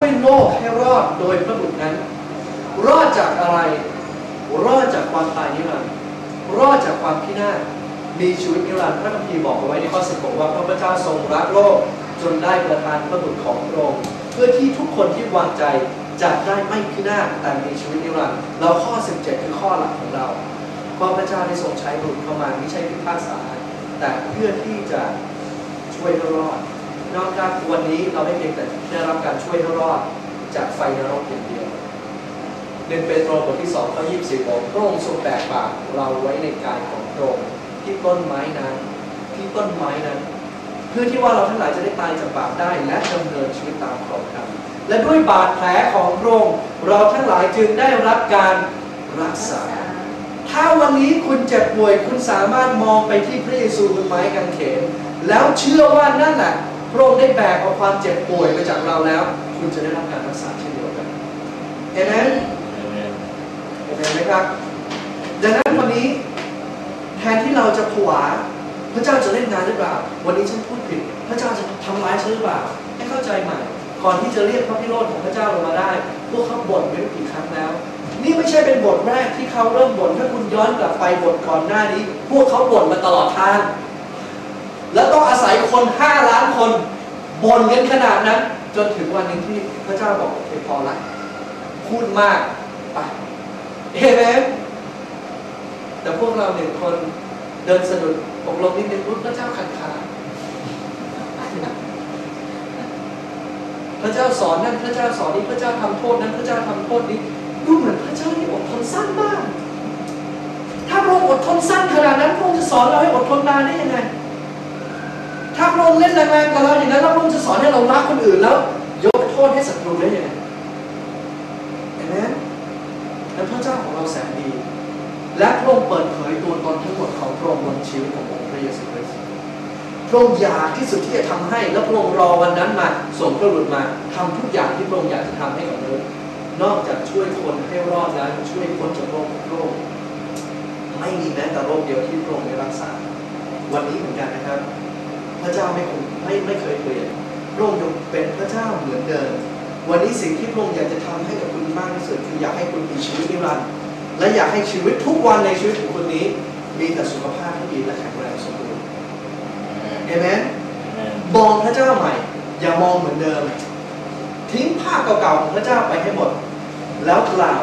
ช่วยโลกให้รอดโดยพระบุตรนั้น รอดจากอะไร รอดจากความตายนิรันดร์รอดจากความพินาศมีชีวิตนิรันดร์พระคัมภีร์บอกเอาไว้ในข้อ16ว่าพระพุทธเจ้าทรงรักโลกจนได้ประทานพระบุตรของพระองค์เพื่อที่ทุกคนที่วางใจจะได้ไม่พินาศแต่มีชีวิตนิรันดร์เราข้อ 17 คือข้อหลักของเราพระพระเจ้าได้ทรงใช้บุตรเข้ามาไม่ใช่พิพากษาแต่เพื่อที่จะช่วยให้รอด นอกจากวันนี้เราไม่เพียงแต่ได้รับการช่วยให้รอดจากไฟนรกอย่างเดียวหนึ่งเปโตรบทที่2ข้อ20บอกพระองค์ทรงแบกบาปเราไว้ในกายของพระองค์ที่ต้นไม้นั้น ที่ต้นไม้นั้น เพื่อที่ว่าเราทั้งหลายจะได้ตายจากบาปได้และดำเนินชีวิตตามพระองค์ครับและด้วยบาดแผลของพระองค์เราทั้งหลายจึงได้รับการรักษา ถ้าวันนี้คุณเจ็บป่วยคุณสามารถมองไปที่พระเยซูบนไม้กางเขนแล้วเชื่อว่านั่นแหละ ระองค์ได้แบกเอาความเจ็บป่วยมาจากเราแล้ว คุณจะได้รับการรักษาเช่นเดียวกันเอเมนเอเมนไหมครับ ดังนั้นวันนี้แทนที่เราจะผวาพระเจ้าจะเล่นงานหรือเปล่า วันนี้ฉันพูดผิด พระเจ้าจะทำร้ายฉันหรือเปล่า ให้เข้าใจใหม่ ก่อนที่จะเรียกพระพิโรธของพระเจ้าลงมาได้ พวกเขาบ่นไม่รู้กี่ครั้งแล้ว นี่ไม่ใช่เป็นบทแรกที่เขาเริ่มบ่น ถ้าคุณย้อนกลับไปบทก่อนหน้านี้ พวกเขาบ่นมาตลอดทาง แล้วต้องอาศัยคนห้าล้านคน บ่นกันขนาดนั้น จนถึงวันหนึ่งที่พระเจ้าบอกโอเคพอละพูดมากไปเอเมนแต่พวกเราหนึ่งคนเดินสะดุดอกลงนิดนึงปุ๊บพระเจ้าขัดขาพระเจ้าสอนนั่นพระเจ้าสอนนี้พระเจ้าทำโทษนั้นพระเจ้าทำโทษนี้ดูเหมือนพระเจ้านี่อดทนสั้นมาก ถ้าพระองค์อดทนสั้นขนาดนั้นพระองค์จะสอนเราให้อดทนนานได้ยังไง ถ้าพระองค์เล่นแรงๆกับเราอย่างนั้นแล้วพระองค์จะสอนให้เรารักคนอื่นแล้ว ยกโทษให้ศัตรูได้ยังไงเห็นไหมและพระเจ้าของเราแสนดี และพระองค์เปิดเผยตัวตนทั้งหมดของพระองค์บนชีวิตขององค์พระเยซูคริสต์พระองค์อยากที่สุดที่จะทำให้ แล้วพระองค์รอวันนั้นมาส่งพระบุตรมาทำทุกอย่างที่พระองค์อยากจะทำให้กับมนุษย์นอกจากช่วยคนให้รอดแล้วช่วยคนจากโรคโรคไม่มีแม้แต่โรคเดียวที่พระองค์ไม่รักษา วันนี้เหมือนกันนะครับ ระเจ้าไม่คงไม่ไม่เคยเปลี่ยนพระองค์ยังเป็นพระเจ้าเหมือนเดิม วันนี้สิ่งที่พระองค์อยากจะทำให้กับคุณมากที่สุดคืออยากให้คุณมีชีวิตนิรันดร์และอยากให้ชีวิตทุกวันในชีวิตของคุณนี้ มีแต่สุขภาพที่ดีและแข็งแรงสมบูรณ์เอเมนมองพระเจ้าใหม่ อย่ามองเหมือนเดิม ทิ้งภาพเก่าๆของพระเจ้าไปให้หมด แล้วกล่าว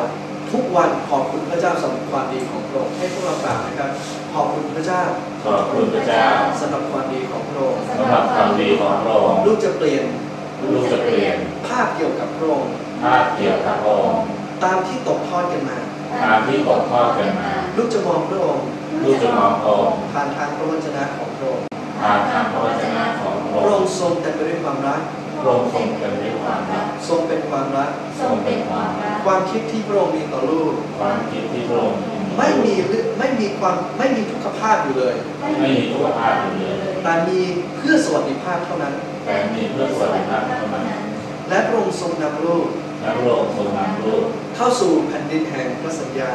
ทุกวันขอบคุณพระเจ้าสำหรับความดีของพระองค์ให้พวกเรากล่าวนะครับ ขอบคุณพระเจ้า ขอบคุณพระเจ้าสำหรับความดีของพระองค์สำหรับความดีของพระองค์ลูกจะเปลี่ยนลูกจะเปลี่ยนภาพเกี่ยวกับพระองค์ภาพเกี่ยวกับพระองค์ตามที่ตกทอดกันมาตามที่ตกทอดกันมา ลูกจะมองพระองค์ลูกจะมองพระองค์ผ่านทางพระวจนะของพระองค์ผ่านทางพระวจนะของพพระระอองค์ค์ทรงเต็มไปด้วยความรักพระองค์ทรงเต็มด้วยความรักทรงเป็นความรักทรงเป็นความรักความคิดที่พระองค์มีต่อลูกความคิดที่พระองค์ ไม่มีไม่มีความไม่มีทุกขภาพอยู่เลย ไม่มีทุกภาพอยู่เลยแต่มีเพื่อสวัสดิภาพเท่านั้นแต่มีเพื่อสวัสดิภาพเท่านั้นและพระองค์ทรงนำลูกและพระองค์ทรงนำลูกเข้าสู่แผ่นดินแห่งพระสัญญา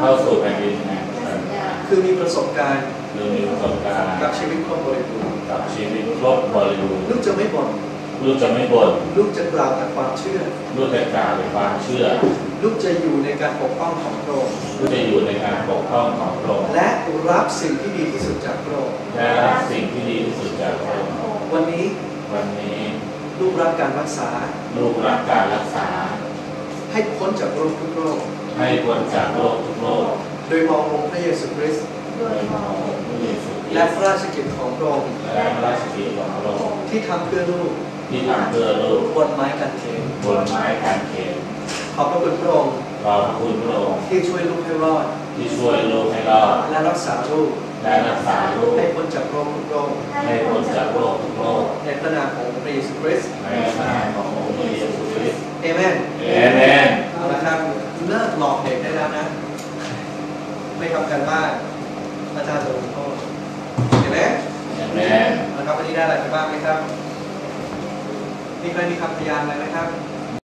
เข้าสู่แผ่นดินแห่งสัญญาคือมีประสบการณ์หรือมีประสบการณ์กับชีวิตครอบบริบูรณ์กับชีวิตครบบริบูรณ์ลูกจะไม่บ่น ลูกจะไม่บ่นลูกจะกล่าวแต่ความเชื่อ ลูกจะกล่าวด้วยความเชื่อ ลูกจะอยู่ในการปกป้องของพระองค์ลูกจะอยู่ในการปกป้องของพระองค์และรับสิ่งที่ดีที่สุดจากพระองค์และรับสิ่งที่ดีที่สุดจากพระองค์วันนี้วันนี้ ลูกรับการรักษา ลูกรับการรักษา ให้พ้นจากโรคทุกโรคให้พ้นจากโรคทุกโรคโดยมององค์พระเยซูคริสต์โดยมองพระเยซูคริและสต์พระราชกิจของพระองค์และพระราชกิจของพระองค์ที่ทำเพื่อลูก ที่ทำเพื่อลูกบนไม้กางเขนบนไม้กางเขนขอบพระคุณพระองค์ขอบคุณพระองค์ที่ช่วยลูกให้รอด ที่ช่วยลูกให้รอด และรักษาลูกและรักษาลูกให้พ้นจากโรคทุกโรคให้พ้นจากโรคทุกโรคในพระนามของพระเยซูคริสต์ในนามขององค์พระเยซูคริสต์เอเมนเอเมนเอาละครับเลิกหลอกเด็กได้แล้วนะ ไม่ทำกันบ้านพระเจ้าจะลงโทษเห็นไหมเอเมนนะครับวันนี้ได้อะไรไปบ้างไหมครับ มีใครมีคำพยานอะไรไหมครับ